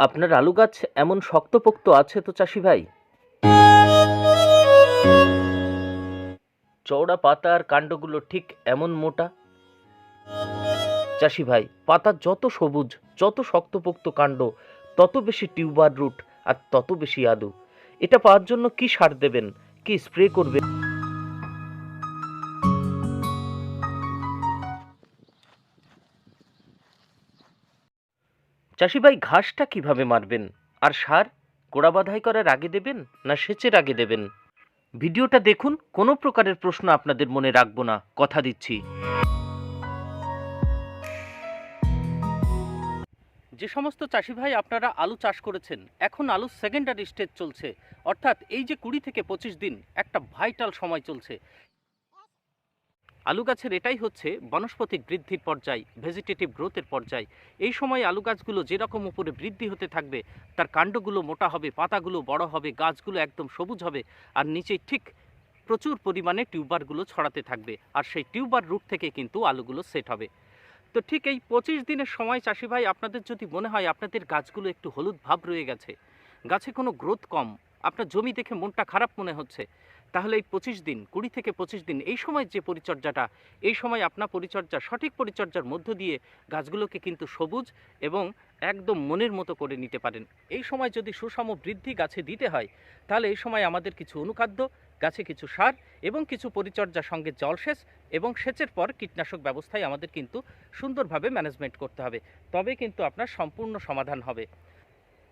আপনার আলু গাছ এমন শক্তপোক্ত আছে তো চাষি ভাই? চওড়া পাতা আর কাণ্ডগুলো ঠিক এমন মোটা? চাষি ভাই, পাতা যত সবুজ, যত শক্তপোক্ত কাণ্ড, তত বেশি টিউবার রুট আর তত বেশি আলু এটা পাওয়ার জন্য কি সার দেবেন, কি স্প্রে করবেন? চাষি ভাই ঘাসটা কীভাবে মারবেন? আর সার গোড়া বাধাই করার আগে দেবেন না সেচের আগে দেবেন? ভিডিওটা দেখুন, কোনো প্রকারের প্রশ্ন আপনাদের মনে রাখব না, কথা দিচ্ছি। যে সমস্ত চাষি ভাই আপনারা আলু চাষ করেছেন, এখন আলু সেকেন্ডারি স্টেজ চলছে। অর্থাৎ এই যে কুড়ি থেকে পঁচিশ দিন একটা ভাইটাল সময় চলছে। আলু গাছের এটাই হচ্ছে বনস্পতিক বৃদ্ধির পর্যায় ভেজিটেটিভ গ্রোথের পর্যায়। এই সময় আলু গাছগুলো যেরকম উপরে বৃদ্ধি হতে থাকবে, তার কাণ্ডগুলো মোটা হবে, পাতাগুলো বড় হবে, গাছগুলো একদম সবুজ হবে, আর নিচে ঠিক প্রচুর পরিমাণে টিউবারগুলো ছড়াতে থাকবে, আর সেই টিউবার রুট থেকে কিন্তু আলুগুলো সেট হবে। তো ঠিক এই পঁচিশ দিনের সময় চাষি ভাই, আপনাদের যদি মনে হয় আপনাদের গাছগুলো একটু হলুদ ভাব রয়ে গেছে, গাছে কোনো গ্রোথ কম, আপনার জমি দেখে মনটা খারাপ মনে হচ্ছে তাহলে এই পঁচিশ দিন, কুড়ি থেকে পঁচিশ দিন, এই সময় যে পরিচর্যাটা, এই সময় আপনার পরিচর্যা, সঠিক পরিচর্যার মধ্য দিয়ে গাছগুলোকে কিন্তু সবুজ এবং একদম মনের মতো করে নিতে পারেন। এই সময় যদি সুষম বৃদ্ধি গাছে দিতে হয়, তাহলে এই সময় আমাদের কিছু অনুখাদ্য, গাছে কিছু সার এবং কিছু পরিচর্যা সঙ্গে জলসেচ এবং সেচের পর কীটনাশক ব্যবস্থায় আমাদের কিন্তু সুন্দরভাবে ম্যানেজমেন্ট করতে হবে। তবে কিন্তু আপনার সম্পূর্ণ সমাধান হবে।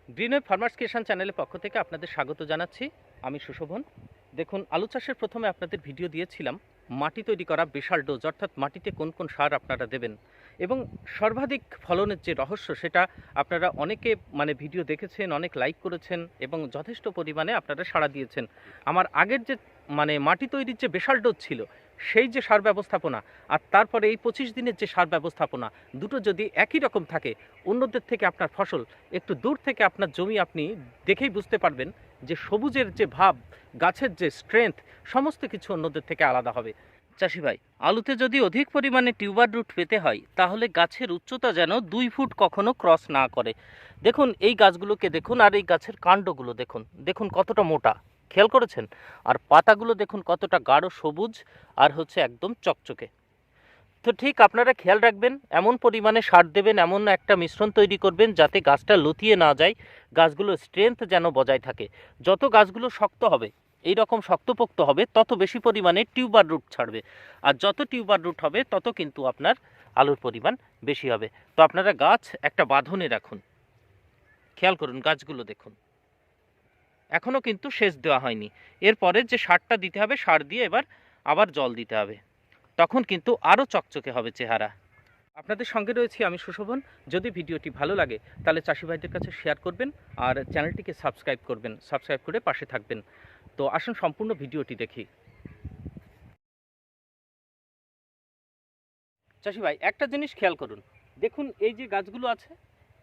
গ্রিনওয়ে ফার্মার্স কিষান চ্যানেলের পক্ষ থেকে আপনাদের স্বাগত জানাচ্ছি। আমি সুশোভন। দেখুন, আলু চাষের প্রথমে আপনাদের ভিডিও দিয়েছিলাম, মাটি তৈরি করা বিশাল ডোজ, অর্থাৎ মাটিতে কোন কোন সার আপনারা দেবেন। এবং সর্বাধিক ফলনের যে রহস্য, সেটা আপনারা অনেকে মানে ভিডিও দেখেছেন, অনেক লাইক করেছেন এবং যথেষ্ট পরিমাণে আপনারা সাড়া দিয়েছেন। আমার আগের যে মানে মাটি তৈরির যে বিশাল ডোজ ছিল, সেই যে সার ব্যবস্থাপনা আর তারপরে এই পঁচিশ দিনের যে সার ব্যবস্থাপনা, দুটো যদি একই রকম থাকে, অন্যদের থেকে আপনার ফসল একটু দূর থেকে আপনার জমি আপনি দেখেই বুঝতে পারবেন যে সবুজের যে ভাব, গাছের যে স্ট্রেংথ সমস্ত কিছু অন্যদের থেকে আলাদা হবে। চাষি ভাই, আলুতে যদি অধিক পরিমাণে টিউবার রুট পেতে হয়, তাহলে গাছের উচ্চতা যেন দুই ফুট কখনো ক্রস না করে। দেখুন, এই গাছগুলোকে দেখুন আর এই গাছের কাণ্ডগুলো দেখুন। দেখুন কতটা মোটা। খেয়াল করেছেন? আর পাতাগুলো দেখুন কতটা গাঢ় সবুজ আর হচ্ছে একদম চকচকে। তো ঠিক আপনারা খেয়াল রাখবেন, এমন পরিমাণে সার দেবেন, এমন একটা মিশ্রণ তৈরি করবেন যাতে গাছটা লতিয়ে না যায় গাছগুলোর স্ট্রেংথ যেন বজায় থাকে। যত গাছগুলো শক্ত হবে এই রকম শক্তপোক্ত হবে, তত বেশি পরিমাণে টিউবার রুট ছাড়বে। আর যত টিউবার রুট হবে, তত কিন্তু আপনার আলুর পরিমাণ বেশি হবে। তো আপনারা গাছ একটা বাঁধনে রাখুন। খেয়াল করুন গাছগুলো দেখুন। এখনও কিন্তু সেচ দেওয়া হয়নি। এরপরে যে সারটা দিতে হবে, সার দিয়ে এবার আবার জল দিতে হবে। তখন কিন্তু আরও চকচকে হবে চেহারা। আপনাদের সঙ্গে রয়েছি আমি সুশোভন। যদি ভিডিওটি ভালো লাগে, তাহলে চাষি ভাইদের কাছে শেয়ার করবেন আর চ্যানেলটিকে সাবস্ক্রাইব করবেন। সাবস্ক্রাইব করে পাশে থাকবেন। তো আসুন সম্পূর্ণ ভিডিওটি দেখি। চাষি ভাই, একটা জিনিস খেয়াল করুন। দেখুন, এই যে গাছগুলো আছে,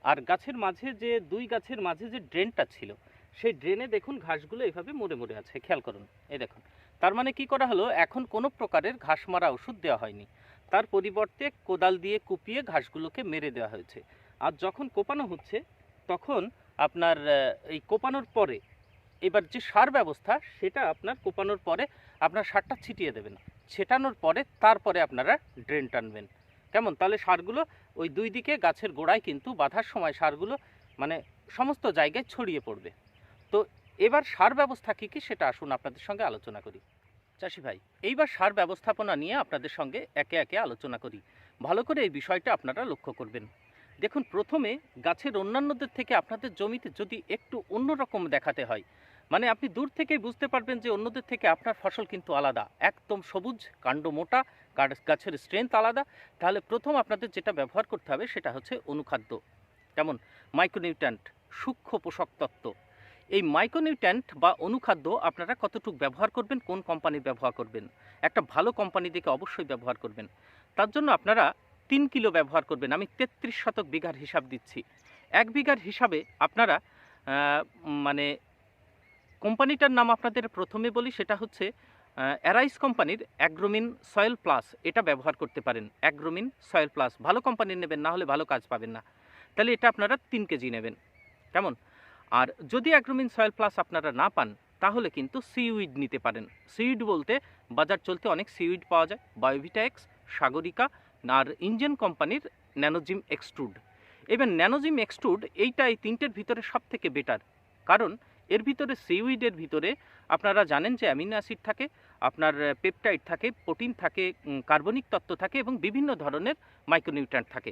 আর গাছের মাঝে যে, দুই গাছের মাঝে যে ড্রেনটা ছিল, সেই ড্রেনে দেখুন ঘাসগুলো এইভাবে মরে মরে আছে। খেয়াল করুন। এই দেখুন তার মানে কি করা হলো? এখন কোনো প্রকারের ঘাস মারা ওষুধ দেওয়া হয়নি। তার পরিবর্তে কোদাল দিয়ে কুপিয়ে ঘাসগুলোকে মেরে দেওয়া হয়েছে। আর যখন কোপানো হচ্ছে, তখন আপনার এই কোপানোর পরে, এবার যে সার ব্যবস্থা, সেটা আপনার কোপানোর পরে আপনার সারটা ছিটিয়ে দেবেন। ছেটানোর পরে তারপরে আপনারা ড্রেন টানবেন। কেমন? তাহলে সারগুলো ওই দুই দিকে গাছের গোড়ায় কিন্তু বাঁধার সময় সারগুলো মানে সমস্ত জায়গায় ছড়িয়ে পড়বে। তো এবার সার ব্যবস্থা কী কী সেটা আসুন আপনাদের সঙ্গে আলোচনা করি। চাষি ভাই, এইবার সার ব্যবস্থাপনা নিয়ে আপনাদের সঙ্গে একে একে আলোচনা করি। ভালো করে এই বিষয়টা আপনারা লক্ষ্য করবেন। দেখুন, প্রথমে গাছের অন্যান্যদের থেকে আপনাদের জমিতে যদি একটু অন্যরকম দেখাতে হয় মানে আপনি দূর থেকেই বুঝতে পারবেন যে অন্যদের থেকে আপনার ফসল কিন্তু আলাদা। একদম সবুজ, কাণ্ড মোটা গাছের স্ট্রেংথ আলাদা। তাহলে প্রথম আপনাদের যেটা ব্যবহার করতে হবে সেটা হচ্ছে অনুখাদ্য। কেমন? মাইক্রোনিউট্যান্ট সূক্ষ্ম পোষক তত্ত্ব। এই মাইক্রোনিউট্যান্ট বা অনুখাদ্য আপনারা কতটুকু ব্যবহার করবেন, কোন কোম্পানির ব্যবহার করবেন? একটা ভালো কোম্পানি দেখে অবশ্যই ব্যবহার করবেন। তার জন্য আপনারা তিন কিলো ব্যবহার করবেন, আমি তেত্রিশ শতক বিঘার হিসাব দিচ্ছি। এক বিঘার হিসাবে আপনারা মানে কোম্পানিটার নাম আপনাদের প্রথমে বলি, সেটা হচ্ছে অ্যারাইস কোম্পানির অ্যাগ্রোমিন সয়েল প্লাস এটা ব্যবহার করতে পারেন অ্যাগ্রোমিন সয়েল প্লাস ভালো কোম্পানির নেবেন, না হলে ভালো কাজ পাবেন না। তাহলে এটা আপনারা তিন কেজি নেবেন। কেমন? আর যদি অ্যাগ্রোমিন সয়েল প্লাস আপনারা না পান, তাহলে কিন্তু সিউইড নিতে পারেন। সিউইড বলতে বাজার চলতে অনেক সিউইড পাওয়া যায়। বায়োভিটা এক্স সাগরিকা, আর ইঞ্জিন কোম্পানির ন্যানোজিম এক্সট্রুড। এবার ন্যানোজিম এক্সট্রুড এইটা এই তিনটের ভিতরে সব থেকে বেটার। কারণ এর ভিতরে সিউইডের ভিতরে আপনারা জানেন যে অ্যামিনো অ্যাসিড থাকে, আপনার পেপটাইড থাকে, প্রোটিন থাকে কার্বনিক তত্ত্ব থাকে এবং বিভিন্ন ধরনের মাইক্রোনিউট্রান্ট থাকে।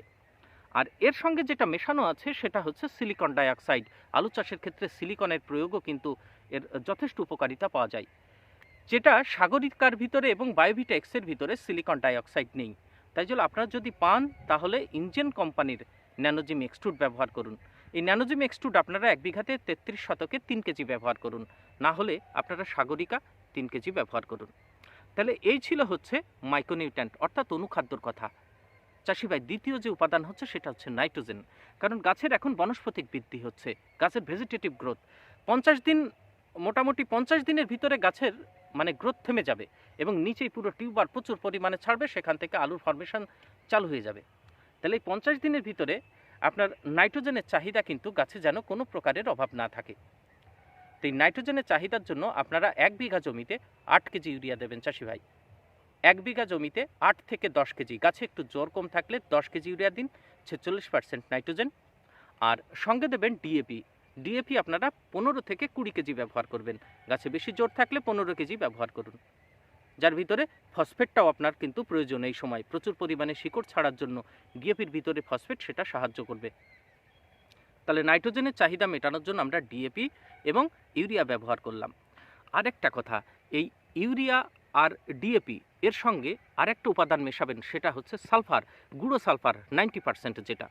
আর এর সঙ্গে যেটা মেশানো আছে সেটা হচ্ছে সিলিকন ডাইঅক্সাইড। আলু চাষের ক্ষেত্রে সিলিকনের প্রয়োগও কিন্তু এর যথেষ্ট উপকারিতা পাওয়া যায়। যেটা সাগরিকার ভিতরে এবং বায়োভিটা এক্সের ভিতরে সিলিকন ডাইঅক্সাইড নেই। তাই জন্য আপনারা যদি পান, তাহলে ইঞ্জিন কোম্পানির ন্যানোজিম এক্সট্রুড ব্যবহার করুন। এই ন্যানোজিম এক্সট্রুড আপনারা এক বিঘাতে তেত্রিশ শতকে তিন কেজি ব্যবহার করুন। না হলে আপনারা সাগরিকা তিন কেজি ব্যবহার করুন। তাহলে এই ছিল হচ্ছে মাইক্রোনিউট্রেন্ট অর্থাৎ অনুখাদ্যর কথা। চাষি ভাই দ্বিতীয় যে উপাদান হচ্ছে সেটা হচ্ছে নাইট্রোজেন। কারণ গাছের এখন বনস্পতিক বৃদ্ধি হচ্ছে, গাছের ভেজিটেটিভ গ্রোথ পঞ্চাশ দিন, মোটামুটি পঞ্চাশ দিনের ভিতরে গাছের মানে গ্রোথ থেমে যাবে এবং নিচেই পুরো টিউবার প্রচুর পরিমাণে ছাড়বে, সেখান থেকে আলুর ফর্মেশন চালু হয়ে যাবে। তাহলে এই পঞ্চাশ দিনের ভিতরে আপনার নাইট্রোজেনের চাহিদা কিন্তু গাছে যেন কোনো প্রকারের অভাব না থাকে। তো এই নাইট্রোজেনের চাহিদার জন্য আপনারা এক বিঘা জমিতে আট কেজি ইউরিয়া দেবেন চাষি ভাই এক বিঘা জমিতে আট থেকে দশ কেজি, গাছে একটু জোর কম থাকলে দশ কেজি ইউরিয়া দিন, ছেচল্লিশ পার্সেন্ট নাইট্রোজেন। আর সঙ্গে দেবেন ডিএপি ডিএপি আপনারা পনেরো থেকে কুড়ি কেজি ব্যবহার করবেন। গাছে বেশি জোর থাকলে পনেরো কেজি ব্যবহার করুন। যার ভিতরে ফসফেটটাও আপনার কিন্তু প্রয়োজন এই সময়। প্রচুর পরিমাণে শিকড় ছাড়ার জন্য ডিএপির ভিতরে ফসফেট সেটা সাহায্য করবে। তাহলে নাইট্রোজেনের চাহিদা মেটানোর জন্য আমরা ডিএপি এবং ইউরিয়া ব্যবহার করলাম। আরেকটা কথা, এই ইউরিয়া আর ডিএপি এর সঙ্গে আরেকটা উপাদান মেশাবেন, সেটা হচ্ছে সালফার, গুঁড়ো সালফার, নাইনটি পার্সেন্ট যেটা।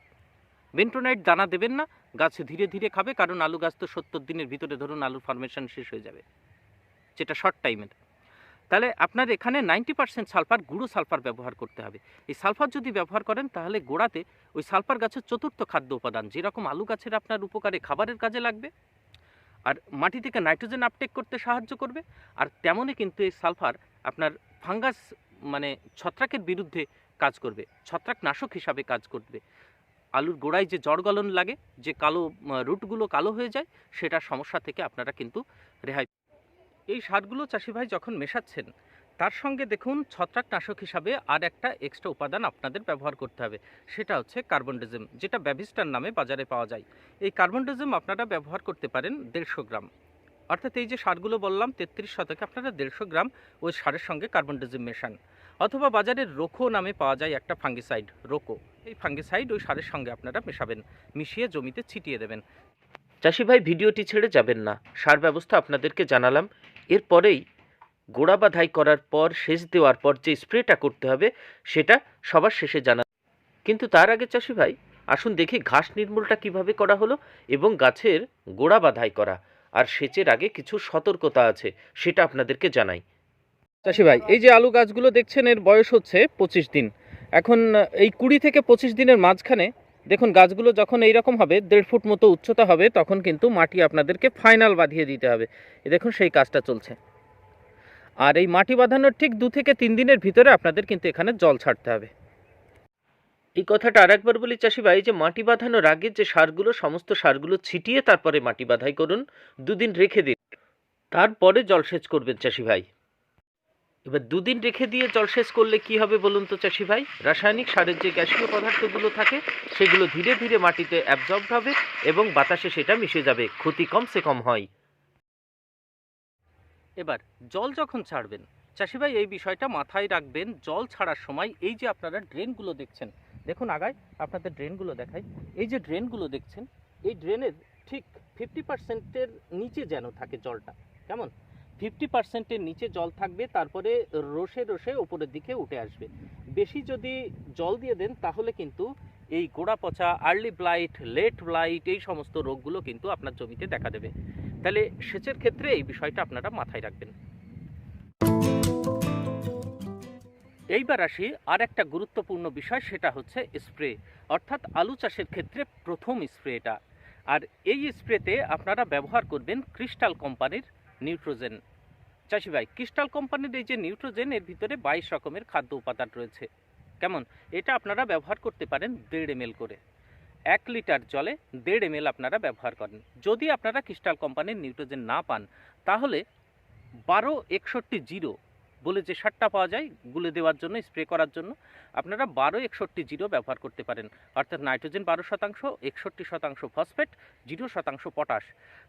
বেন্টোনাইট দানা দেবেন না, গাছে ধীরে ধীরে খাবে, কারণ আলু গাছ তো সত্তর দিনের ভিতরে ধরুন আলুর ফরমেশন শেষ হয়ে যাবে, যেটা শর্ট টাইমের তাহলে আপনার এখানে নাইনটি পার্সেন্ট সালফার, গুঁড়ো সালফার ব্যবহার করতে হবে। এই সালফার যদি ব্যবহার করেন, তাহলে গোড়াতে ওই সালফার গাছের চতুর্থ খাদ্য উপাদান, যেরকম আলু গাছের আপনার উপকারে খাবারের কাজে লাগবে, আর মাটি থেকে নাইট্রোজেন আপটেক করতে সাহায্য করবে, আর তেমনই কিন্তু এই সালফার আপনার ফাঙ্গাস মানে ছত্রাকের বিরুদ্ধে কাজ করবে ছত্রাক নাশক হিসাবে কাজ করবে। আলুর গোড়ায় যে জড় গলন লাগে, যে কালো রুটগুলো কালো হয়ে যায় সেটার সমস্যা থেকে আপনারা কিন্তু রেহাই এই সারগুলো চাষি ভাই যখন মেশাচ্ছেন, তার সঙ্গে দেখুন ছত্রাকনাশক হিসাবে আর একটা এক্সট্রা উপাদান আপনাদের ব্যবহার করতে হবে, সেটা হচ্ছে কার্বনডিজম, যেটা ব্যাভিস্টার নামে বাজারে পাওয়া যায়। এই কার্বনডিজম আপনারা ব্যবহার করতে পারেন দেড়শো গ্রাম। অর্থাৎ এই যে সারগুলো বললাম, তেত্রিশ শতকে আপনারা দেড়শো গ্রাম ওই সারের সঙ্গে কার্বনডিজম মেশান। অথবা বাজারে রোকো নামে পাওয়া যায় একটা ফাঙ্গিসাইড রোকো। এই ফাঙ্গিসাইড ওই সারের সঙ্গে আপনারা মেশাবেন, মিশিয়ে জমিতে ছিটিয়ে দেবেন। চাষি ভাই, ভিডিওটি ছেড়ে যাবেন না। সার ব্যবস্থা আপনাদেরকে জানালাম। এরপরেই গোড়া বাধাই করার পর, সেচ দেওয়ার পর যে স্প্রেটা করতে হবে, সেটা সবার শেষে জানা কিন্তু তার আগে চাষি ভাই, আসুন দেখি ঘাস নির্মূলটা কীভাবে করা হলো এবং গাছের গোড়া বাধাই করা। আর সেচের আগে কিছু সতর্কতা আছে, সেটা আপনাদেরকে জানাই। চাষি ভাই এই যে আলু গাছগুলো দেখছেন, এর বয়স হচ্ছে পঁচিশ দিন। এখন এই কুড়ি থেকে পঁচিশ দিনের মাঝখানে, দেখুন, গাছগুলো যখন এইরকম হবে, দেড় ফুট মতো উচ্চতা হবে, তখন কিন্তু মাটি আপনাদেরকে ফাইনাল বাঁধিয়ে দিতে হবে। এ দেখুন, সেই কাজটা চলছে। আর এই মাটি বাঁধানোর ঠিক দু থেকে তিন দিনের ভিতরে আপনাদের কিন্তু এখানে জল ছাড়তে হবে। এই কথাটা আরেকবার বলি চাষি ভাই যে মাটি বাঁধানোর আগে যে সারগুলো, সমস্ত সারগুলো ছিটিয়ে তারপরে মাটি বাঁধাই করুন, দুদিন রেখে দিন। তারপরে জলসেচ করবেন চাষি ভাই এবার দুদিন রেখে দিয়ে জলসেচ করলে কি হবে বলুন তো চাষি ভাই রাসায়নিক সারের যে গ্যাসীয় পদার্থগুলো থাকে, সেগুলো ধীরে ধীরে মাটিতে অ্যাবজর্ব হবে এবং বাতাসে সেটা মিশে যাবে, ক্ষতি কমসে কম হয়। এবার জল যখন ছাড়বেন চাষি ভাই এই বিষয়টা মাথায় রাখবেন, জল ছাড়ার সময় এই যে আপনারা ড্রেনগুলো দেখছেন দেখুন আগায়, আপনাদের ড্রেনগুলো দেখাই। এই যে ড্রেনগুলো দেখছেন, এই ড্রেনের ঠিক ফিফটি পার্সেন্টের নিচে যেন থাকে জলটা, কেমন? ফিফটি পার্সেন্টের নিচে জল থাকবে, তারপরে রসে রসে ওপরের দিকে উঠে আসবে। বেশি যদি জল দিয়ে দেন, তাহলে কিন্তু এই গোড়া পচা আর্লি ব্লাইট লেট ব্লাইট এই সমস্ত রোগগুলো কিন্তু আপনার জমিতে দেখা দেবে। তাহলে সেচের ক্ষেত্রে এই বিষয়টা আপনারা মাথায় রাখবেন। এইবার আসি আর একটা গুরুত্বপূর্ণ বিষয়, সেটা হচ্ছে স্প্রে অর্থাৎ আলু চাষের ক্ষেত্রে প্রথম স্প্রেটা আর এই স্প্রেতে আপনারা ব্যবহার করবেন ক্রিস্টাল কোম্পানির নিউট্রোজেন চাষি ভাই ক্রিস্টাল কোম্পানির এই যে নিউট্রোজেন এর ভিতরে বাইশ রকমের খাদ্য উপাদান রয়েছে। কেমন? এটা আপনারা ব্যবহার করতে পারেন দেড় এম করে। এক লিটার জলে দেড় এম আপনারা ব্যবহার করেন। যদি আপনারা ক্রিস্টাল কোম্পানির নিউট্রোজেন না পান, তাহলে বারো একষট্টি জিরো বলে যে সারটা পাওয়া যায়, গুলে দেওয়ার জন্য স্প্রে করার জন্য, আপনারা বারো একষট্টি জিরো ব্যবহার করতে পারেন। অর্থাৎ নাইট্রোজেন বারো শতাংশ, একষট্টি শতাংশ ফসফেট জিরো শতাংশ পটাশ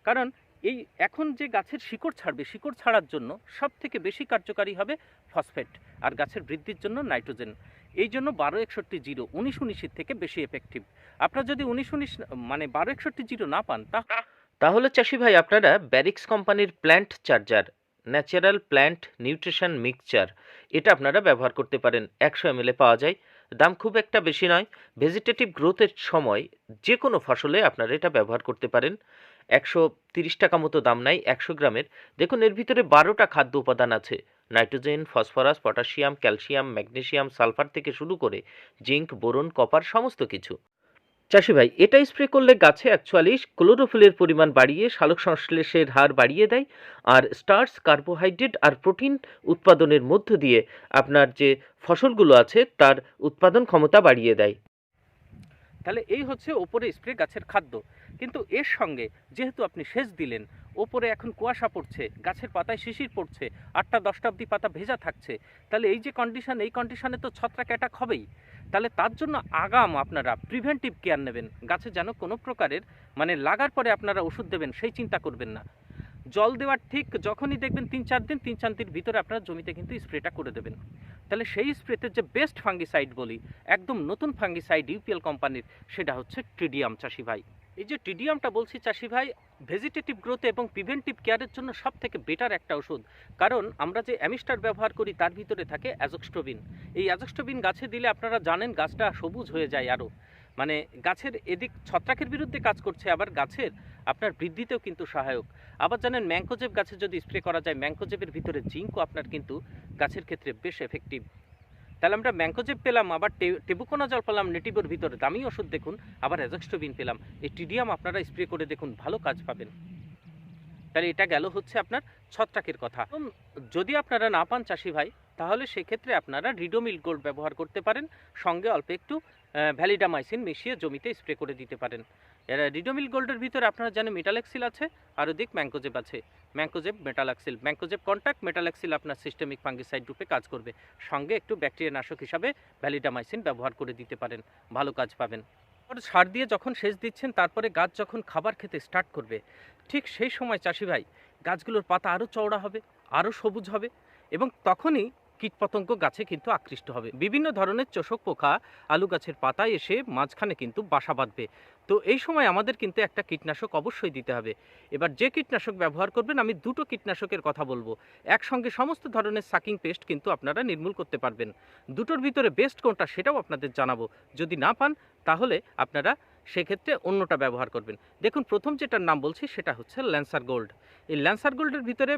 কারণ এই এখন যে গাছের শিকড় ছাড়বে, শিকড় ছাড়ার জন্য সব থেকে বেশি কার্যকারী হবে ফসফেট আর গাছের বৃদ্ধির জন্য নাইট্রোজেন এই জন্য বারো একষট্টি জিরো উনিশ উনিশের থেকে বেশি এফেক্টিভ আপনারা যদি উনিশ উনিশ মানে বারো একষট্টি জিরো না পান তা তাহলে চাষি ভাই, আপনারা ব্যারিক্স কোম্পানির plant charger natural plant nutrition mixture. এটা আপনারা ব্যবহার করতে পারেন। একশো এম পাওয়া যায়। দাম খুব একটা বেশি নয়। ভেজিটেটিভ গ্রোথের সময় যে কোনো ফসলে আপনারা এটা ব্যবহার করতে পারেন। একশো তিরিশ টাকা মতো দাম নাই, একশো গ্রামের। দেখুন, এর ভিতরে বারোটা খাদ্য উপাদান আছে। Nitrogen, phosphorus, potassium, calcium magnesium sulphur থেকে শুরু করে জিঙ্ক, বোরন, কপার, সমস্ত কিছু। চাষি ভাই এটা স্প্রে করলে গাছে অ্যাকচুয়ালি ক্লোরোফিলের পরিমাণ বাড়িয়ে সালোক সংশ্লেষের হার বাড়িয়ে দেয় আর স্টার্চ কার্বোহাইড্রেট আর প্রোটিন উৎপাদনের মধ্য দিয়ে আপনার যে ফসলগুলো আছে তার উৎপাদন ক্ষমতা বাড়িয়ে দেয়। তাহলে এই হচ্ছে ওপরে স্প্রে গাছের খাদ্য। কিন্তু এর সঙ্গে যেহেতু আপনি সেচ দিলেন, ওপরে এখন কুয়াশা পড়ছে, গাছের পাতায় শিশির পড়ছে, আটটা দশটা অব্দি পাতা ভেজা থাকছে, তাহলে এই যে কন্ডিশন এই কন্ডিশনে তো ছত্রাক অ্যাটাক হবেই। তাহলে তার জন্য আগাম আপনারা প্রিভেন্টিভ কেয়ার নেবেন। গাছে যেন কোনো প্রকারের মানে লাগার পরে আপনারা ওষুধ দেবেন, সেই চিন্তা করবেন না। জল দেওয়ার ঠিক যখনই দেখবেন তিন চার দিন তিন চার দিন ভিতরে আপনারা জমিতে কিন্তু স্প্রেটা করে দেবেন। তাহলে সেই স্প্রেতে যে বেস্ট ফাঙ্গিসাইড বলি, একদম নতুন ফাঙ্গিসাইড ইউপিএল কোম্পানির সেটা হচ্ছে ট্রিডিয়াম চাষি ভাই। এই যে টিডিয়ামটা বলছি চাষি ভাই ভেজিটেটিভ গ্রোথ এবং প্রিভেন্টিভ কেয়ারের জন্য সব থেকে বেটার একটা ওষুধ কারণ আমরা যে অ্যামিস্টার ব্যবহার করি, তার ভিতরে থাকে অ্যাজোস্টোবিন এই অ্যাজক্সটোবিন গাছে দিলে আপনারা জানেন গাছটা সবুজ হয়ে যায় আরও। মানে গাছের এদিক ছত্রাকের বিরুদ্ধে কাজ করছে, আবার গাছের আপনার বৃদ্ধিতেও কিন্তু সহায়ক। আবার জানেন ম্যাঙ্কোজেব গাছে যদি স্প্রে করা যায় ম্যাঙ্কোজেবের ভিতরে জিঙ্কও আপনার কিন্তু গাছের ক্ষেত্রে বেশ এফেক্টিভ তাহলে আমরা ম্যাঙ্কোজেব পেলাম, আবার টেবুকোনা জল পেলাম, নেটিভোর ভিতরে দামি ওষুধ দেখুন, আবার অ্যাজক্সটোবিন পেলাম। এই টিডিয়াম আপনারা স্প্রে করে দেখুন, ভালো কাজ পাবেন। তাহলে এটা গেল হচ্ছে আপনার ছত্রাকের কথা। যদি আপনারা না পান চাষি ভাই, তাহলে সেক্ষেত্রে আপনারা রিডোমিল গোল্ড ব্যবহার করতে পারেন। সঙ্গে অল্প একটু ভ্যালিডামাইসিন মিশিয়ে জমিতে স্প্রে করে দিতে পারেন। রিডোমিল গোল্ডের ভিতরে আপনারা জানেন মেটালেক্সিল আছে, আর ওদিক ম্যাঙ্কোজেব আছে। Mancozeb metalaxyl. Mancozeb contact metalaxyl আপনার সিস্টেমিক ফাঙ্গিসাইড রূপে কাজ করবে। সঙ্গে একটু ব্যাকটেরিয়া নাশক হিসাবে ভ্যালিডামাইসিন ব্যবহার করে দিতে পারেন। ভালো কাজ পাবেন। সার দিয়ে যখন সেচ দিচ্ছেন, তারপরে গাছ যখন খাবার খেতে স্টার্ট করবে, ঠিক সেই সময় চাষি ভাই, গাছগুলোর পাতা আরও চওড়া হবে আরও সবুজ হবে এবং তখনই কীটপতঙ্গ গাছে কিন্তু আকৃষ্ট হবে। বিভিন্ন ধরনের চোষক পোকা আলু গাছের পাতায় এসে মাঝখানে কিন্তু বাসা বাঁধবে। তো এই সময় আমাদের কিন্তু একটা কীটনাশক অবশ্যই দিতে হবে। এবার যে কীটনাশক ব্যবহার করবেন, আমি দুটো কীটনাশকের কথা বলব। একসঙ্গে সমস্ত ধরনের সাকিং পেস্ট কিন্তু আপনারা নির্মূল করতে পারবেন। দুটোর ভিতরে বেস্ট কোনটা সেটাও আপনাদের জানাব। যদি না পান, তাহলে আপনারা সেক্ষেত্রে অন্যটা ব্যবহার করবেন। দেখুন, প্রথম যেটার নাম বলছি, সেটা হচ্ছে ল্যান্সার গোল্ড এই ল্যান্সার গোল্ডের ভিতরে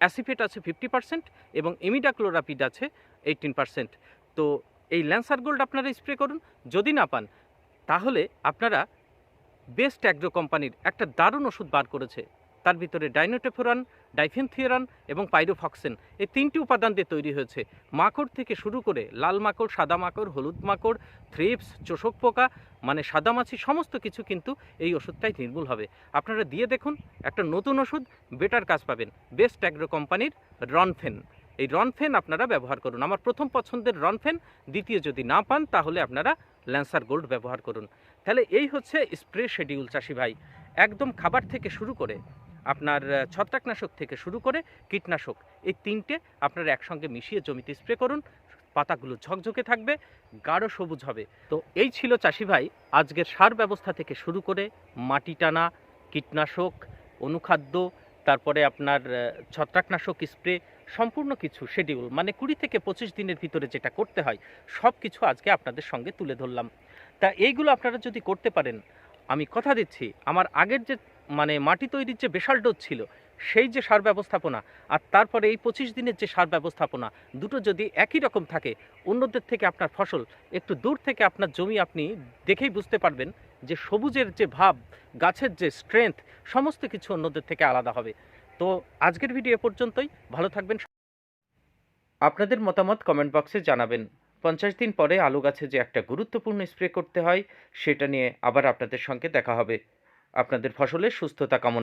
অ্যাসিফেট আছে ফিফটি পার্সেন্ট এবং এমিডাক্লোরাপিড আছে এইটিন পার্সেন্ট তো এই ল্যান্সার গোল্ড আপনারা স্প্রে করুন। যদি না পান, তাহলে আপনারা বেস্ট অ্যাগ্রো কোম্পানির একটা দারুণ ওষুধ বার করেছে। তার ভিতরে ডাইনোটেফোরান ডাইফেনথিওরান এবং পাইরোফক্সেন এই তিনটি উপাদান দিয়ে তৈরি হয়েছে। মাকড় থেকে শুরু করে লাল মাকড়, সাদা মাকড়, হলুদ মাকড়, থ্রিপস, চোষক পোকা মানে সাদামাছি সমস্ত কিছু কিন্তু এই ওষুধটাই নির্মূল হবে। আপনারা দিয়ে দেখুন, একটা নতুন ওষুধ, বেটার কাজ পাবেন। বেস্ট অ্যাগ্রো কোম্পানির রনফেন। এই রনফেন আপনারা ব্যবহার করুন। আমার প্রথম পছন্দের রনফেন, দ্বিতীয় যদি না পান, তাহলে আপনারা ল্যান্সার গোল্ড ব্যবহার করুন। তাহলে এই হচ্ছে স্প্রে শেডিউল, চাষি ভাই। একদম খাবার থেকে শুরু করে আপনার ছত্রাকনাশক থেকে শুরু করে কীটনাশক, এই তিনটে আপনারা একসঙ্গে মিশিয়ে জমিতে স্প্রে করুন। পাতাগুলো ঝকঝকে থাকবে, গাঢ় সবুজ হবে। তো এই ছিল চাষি ভাই, আজকের সার ব্যবস্থা থেকে শুরু করে মাটি টানা, কীটনাশক, অনুখাদ্য, তারপরে আপনার ছত্রাকনাশক স্প্রে, সম্পূর্ণ কিছু শেডিউল মানে কুড়ি থেকে পঁচিশ দিনের ভিতরে যেটা করতে হয়, সব কিছু আজকে আপনাদের সঙ্গে তুলে ধরলাম। তা এইগুলো আপনারা যদি করতে পারেন, আমি কথা দিচ্ছি, আমার আগের যে মানে মাটি তৈরির যে বিশাল ডোজ ছিল, সেই যে সার ব্যবস্থাপনা আর তারপরে এই পঁচিশ দিনের যে সার ব্যবস্থাপনা, দুটো যদি একই রকম থাকে, অন্যদের থেকে আপনার ফসল একটু দূর থেকে আপনার জমি আপনি দেখেই বুঝতে পারবেন যে সবুজের যে ভাব, গাছের যে স্ট্রেংথ সমস্ত কিছু অন্যদের থেকে আলাদা হবে। তো আজকের ভিডিও পর্যন্তই, ভালো থাকবেন। আপনাদের মতামত কমেন্ট বক্সে জানাবেন। পঞ্চাশ দিন পরে আলু গাছে যে একটা গুরুত্বপূর্ণ স্প্রে করতে হয়, সেটা নিয়ে আবার আপনাদের সঙ্গে দেখা হবে। আপনাদের ফসলের সুস্থতা কামনা